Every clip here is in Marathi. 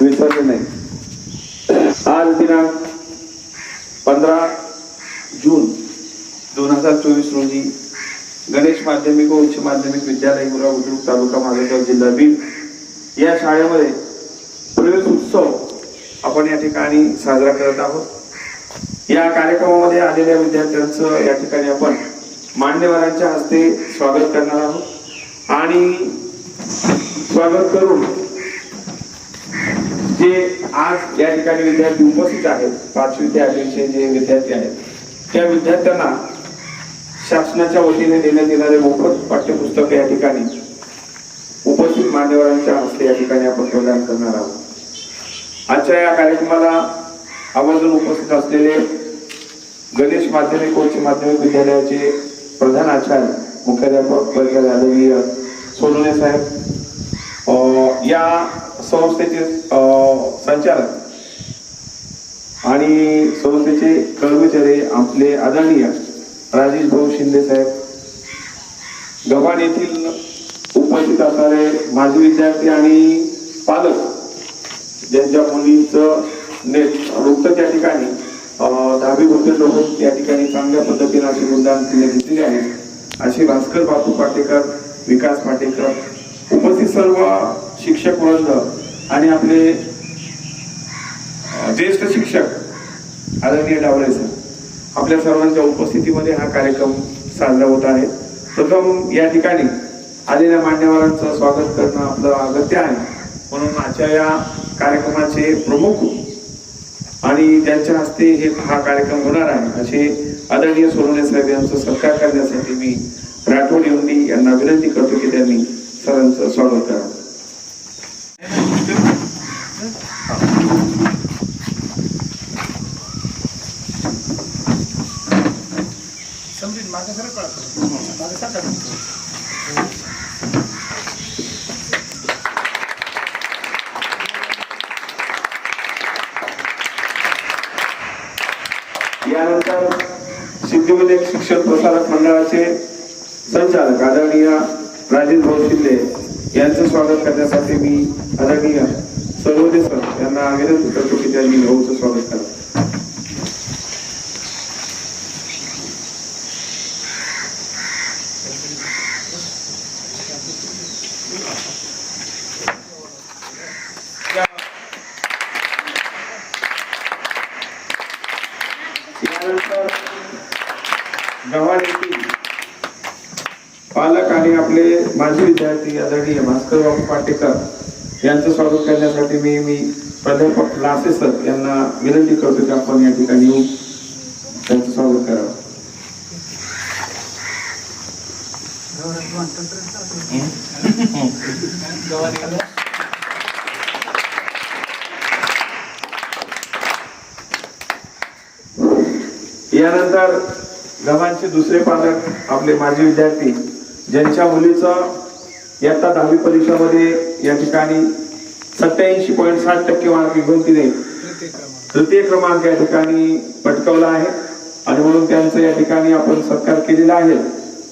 विसरले नाही आज दिनांक पंधरा जून दोन हजार चोवीस रोजी गणेश माध्यमिक व उच्च माध्यमिक विद्यालय गुरा बुद्रुक तालुका मालेगाव जिल्हा बीड या शाळेमध्ये प्रवेश उत्सव आपण या ठिकाणी साजरा करत आहोत. या कार्यक्रमामध्ये आलेल्या विद्यार्थ्यांचं या ठिकाणी आपण मान्यवरांच्या हस्ते स्वागत करणार आहोत. आणि स्वागत करून जे आज या ठिकाणी विद्यार्थी उपस्थित आहेत पाचवी ते आठवीचे जे विद्यार्थी आहेत त्या विद्यार्थ्यांना शासनाच्या वतीने देण्यात येणारे मोफत पाठ्यपुस्तक या ठिकाणी उपस्थित मान्यवरांच्या हस्ते या ठिकाणी आपण प्रदान करणार आहोत. आजच्या या कार्यक्रमाला आवर्जून उपस्थित असलेले गणेश माध्यमिक उच्च माध्यमिक विद्यालयाचे प्रधान आचार्य मुख्याध्यापक वर्ग आदरणीय साहेब या संस्थेचे संचालक आणि संस्थेचे कर्मचारी आपले आदरणीय राजेश भाऊ शिंदे साहेब गव्हाण येथील उपस्थित असणारे माजी विद्यार्थी आणि पालक ज्यांच्या मुलीचं नेट नुकतंच त्या ठिकाणी दहावी उत्तीर्ण लोक या ठिकाणी चांगल्या पद्धतीने अशी मुद्दाम तिने घेतलेली आहे. असे भास्कर बापू पाटेकर विकास पाटेकर उपस्थित सर्व शिक्षक वर्ग आणि आपले ज्येष्ठ शिक्षक आदरणीय डावळे सर आपल्या सर्वांच्या उपस्थितीमध्ये हा कार्यक्रम साजरा होत आहे. प्रथम या ठिकाणी आलेल्या मान्यवरांचं स्वागत करणं आपलं अगत्य आहे. म्हणून आजच्या या कार्यक्रमाचे प्रमुख आणि त्यांच्या हस्ते हे हा कार्यक्रम होणार आहे. असे आदरणीय सोनवणे साहेब यांचं सत्कार करण्यासाठी मी राठोड येऊंडी यांना विनंती करतो की त्यांनी सरांचं स्वागत करावं समजेल माझ्या सर कळत मागे त्यानंतर सिद्धिविनायक शिक्षण प्रसारक मंडळाचे संचालक आदरणीय राजेश भाऊ शिंदे यांचं स्वागत करण्यासाठी मी आदरणीय सर्वोदय सर यांना विनंती करतो की त्यांनी भाऊचं स्वागत करा यानंतर गव्हाण येथील पालक आणि आपले माजी विद्यार्थी आदरणीय भास्कर बाबू पाटेकर यांचं स्वागत करण्यासाठी मी मी प्राध्यापक लासे सर यांना विनंती करतो की आपण या ठिकाणी येऊन त्यांचं स्वागत करावं. यानंतर गव्हाणचे दुसरे पालक आपले माजी विद्यार्थी ज्यांच्या मुलीचं इयत्ता दहावी परीक्षामध्ये या ठिकाणी सत्याऐंशी पॉईंट साठ टक्के मार्क विगंतीने तृतीय क्रमांक या ठिकाणी पटकवला आहे. आणि म्हणून त्यांचं या ठिकाणी आपण सत्कार केलेला आहे.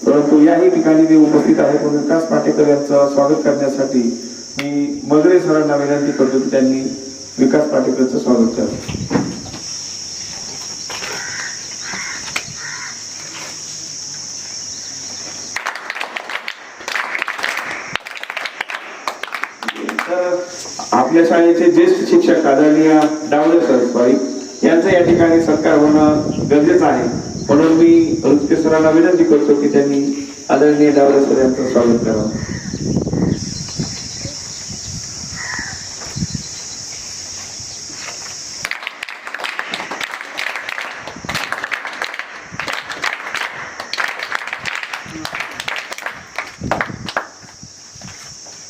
परंतु याही ठिकाणी ते उपस्थित आहेत म्हणून विकास पाटेकर यांचं स्वागत करण्यासाठी मी मगरे सरांना विनंती करतो की त्यांनी विकास पाटेकरचं स्वागत करावं तर आपल्या शाळेचे ज्येष्ठ शिक्षक आदरणीय डावळे सर यांचा या ठिकाणी सत्कार होणं गरजेचं आहे. म्हणून मी नृत्य सरांना विनंती करतो की त्यांनी आदरणीय डावळे सर यांचं स्वागत करावं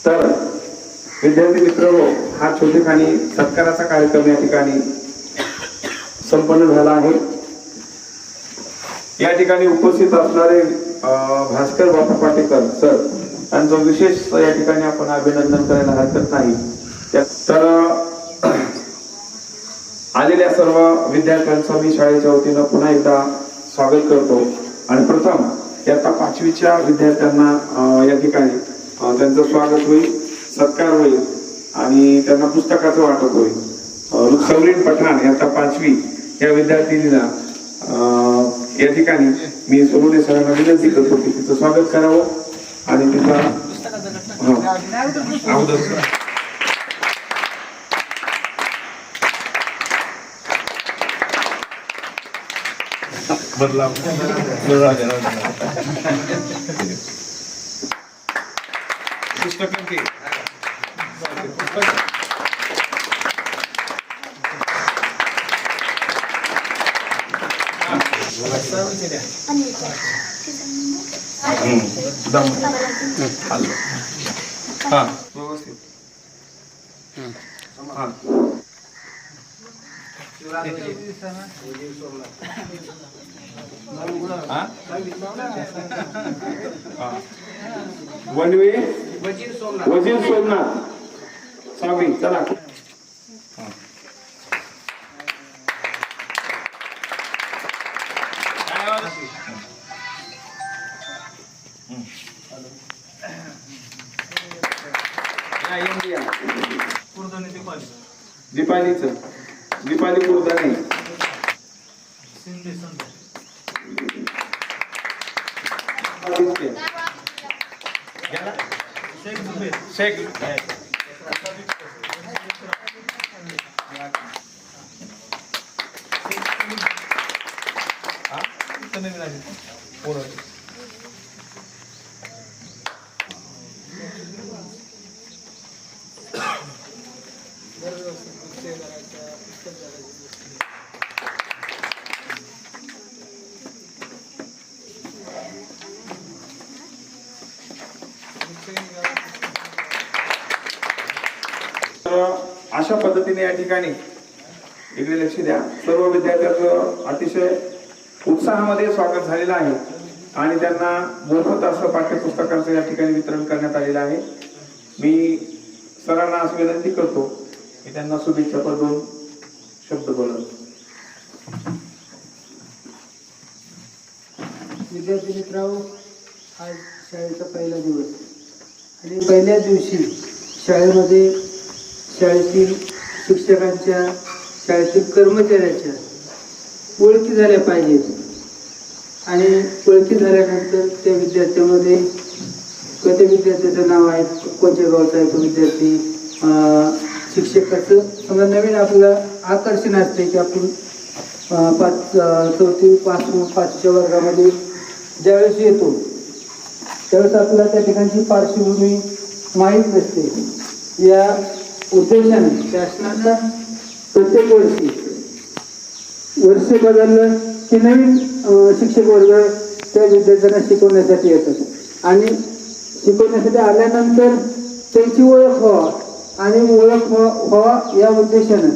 तर विद्यार्थी मित्र हा छोटेखानी सत्काराचा कार्यक्रम या ठिकाणी संपन्न झाला आहे. या ठिकाणी उपस्थित असणारे अं, भास्कर बापू पाटेकर सर त्यांचं विशेष या ठिकाणी आपण अभिनंदन करायला हरकत नाही. तर आलेल्या सर्व विद्यार्थ्यांचं मी शाळेच्या वतीनं पुन्हा एकदा स्वागत करतो. आणि प्रथम इयत्ता पाचवीच्या विद्यार्थ्यांना या ठिकाणी त्यांचं स्वागत होईल. सत्कार होईल आणि त्यांना पुस्तकाचं वाटप होईल. अ, सवरीन पठाण इयत्ता पाचवी या विद्यार्थिनीला अ, या ठिकाणी मी सोनुले सरांना विनंती करतो की तिचं स्वागत करावं आणि तिचा हो. अगोदर सर. पुस्तकं? हा व्यवस्थित हा हा? हा. वजीर सोमनाथ स्वामी चला. हा. दीपालीचं. दीपाली कुर्दाने. शेख तर अशा पद्धतीने या ठिकाणी इकडे लक्ष द्या. सर्व विद्यार्थ्यांचं अतिशय उत्साहामध्ये स्वागत झालेलं आहे. आणि त्यांना मोफत असं पाठ्यपुस्तकांचं या ठिकाणी वितरण करण्यात आलेलं आहे. मी सरांना असं विनंती करतो की त्यांना शुभेच्छा पर दोन शब्द बोलत विद्यार्थी मित्रांनो आज शाळेचा पहिला दिवस. आणि पहिल्या दिवशी शाळेमध्ये शाळेतील शिक्षकांच्या शाळेतील कर्मचाऱ्याच्या ओळखी झाल्या पाहिजेत. आणि ओळखी झाल्यानंतर त्या विद्यार्थ्यामध्ये कोणत्या विद्यार्थ्याचं नाव आहे कोणत्या गावचा आहे तो विद्यार्थी शिक्षकाचं समजा नवीन आपलं आकर्षण असते की आपण पाच चौथी पाच पाचच्या वर्गामध्ये ज्यावेळेस येतो त्यावेळेस आपल्याला त्या ठिकाणची पार्श्वभूमी माहीत नसते. या उद्देशाने शासनाचा प्रत्येक वर्षी वर्ष बदललं की नवीन शिक्षक वर्ग त्या विद्यार्थ्यांना शिकवण्यासाठी येतात. आणि शिकवण्यासाठी आल्यानंतर त्यांची ओळख व्हावा आणि ओळख व्हा- व्हावा या उद्देशानं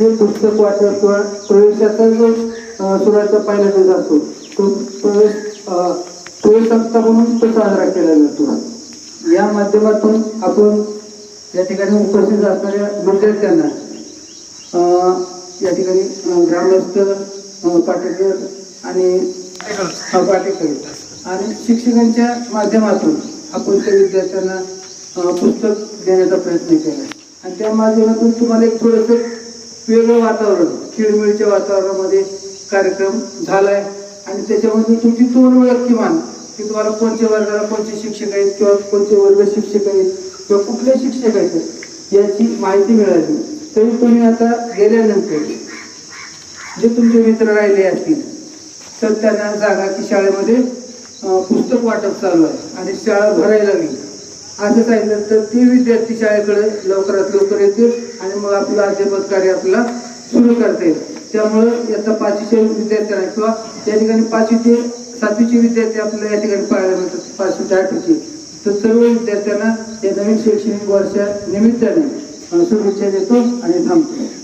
हे पुस्तक वाचन किंवा प्रवेशाचा जो अं, सुरुवातीचा पहिला जातो तो प्रवेश प्रवेश सप्ताह म्हणून तो साजरा केला जातो. या माध्यमातून आपण या ठिकाणी उपस्थित असणाऱ्या विद्यार्थ्यांना या ठिकाणी ग्रामस्थ पाटेकर आणि पाटेकर आणि शिक्षकांच्या माध्यमातून आपण त्या विद्यार्थ्यांना पुस्तक देण्याचा प्रयत्न केला. आणि त्या माध्यमातून तुम्हाला एक थोडंसं वेगळं वातावरण खेळमिळच्या वातावरणामध्ये कार्यक्रम झालाय. आणि त्याच्यामध्ये तुमची तोंड ओळख किमान की तुम्हाला कोणत्या वर्गाला कोणते शिक्षक आहेत किंवा कोणते वर्ग शिक्षक आहेत किंवा कुठले शिक्षक आहेत याची माहिती मिळाली. तरी तुम्ही आता गेल्यानंतर जे तुमचे मित्र राहिले असतील तर त्यांना सांगा की शाळेमध्ये पुस्तक वाटप चालू आहे आणि शाळा भरायला लागली. असं सांगितलं तर ते विद्यार्थी शाळेकडे लवकरात लवकर येतील आणि मग आपलं अध्यापन कार्य आपल्याला सुरू करता येईल. त्यामुळं याचा पाचवीच्या विद्यार्थ्यांना किंवा त्या ठिकाणी पाचवी ते सातवीचे विद्यार्थी आपल्याला या ठिकाणी पाहायला मिळतात. पाचवी ते आठवीचे. तर सर्व विद्यार्थ्यांना या नवीन शैक्षणिक वर्षा निमित्ताने शुभेच्छा देतो आणि थांबतो.